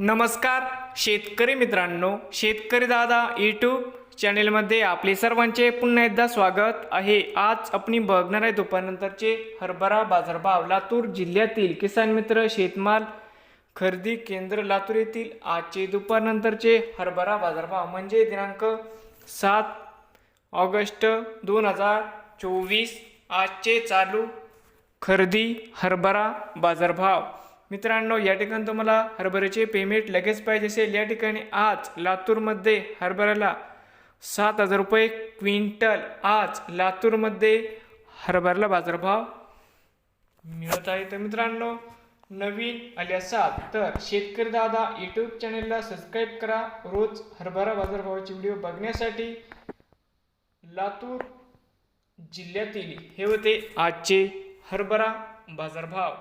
नमस्कार शेतकरी मित्रांनो शेतकरी दादा यूट्यूब चॅनेलमध्ये आपले सर्वांचे पुन्हा एकदा स्वागत आहे. आज आपण बघणार आहे दुपारनंतरचे हरभरा बाजारभाव लातूर जिल्ह्यातील किसान मित्र शेतमाल खरेदी केंद्र लातूर येथील आजचे दुपारनंतरचे हरभरा बाजारभाव म्हणजे दिनांक सात ऑगस्ट दोन हजार चोवीस आजचे चालू खरेदी हरभरा बाजारभाव. मित्रांनो या ठिकाणी तुम्हाला हरभऱ्याचे पेमेंट लगेच पाहिजे असेल. या ठिकाणी आज लातूरमध्ये हरभऱ्याला सात हजार रुपये क्विंटल आज लातूरमध्ये हरभऱ्याला बाजारभाव मिळत आहे. तर मित्रांनो नवीन आले असाल तर शेतकरी दादा यूट्यूब चॅनेलला सबस्क्राईब करा. रोज हरभरा बाजारभावाचे व्हिडिओ बघण्यासाठी लातूर जिल्ह्यातील हे होते आजचे हरभरा बाजारभाव.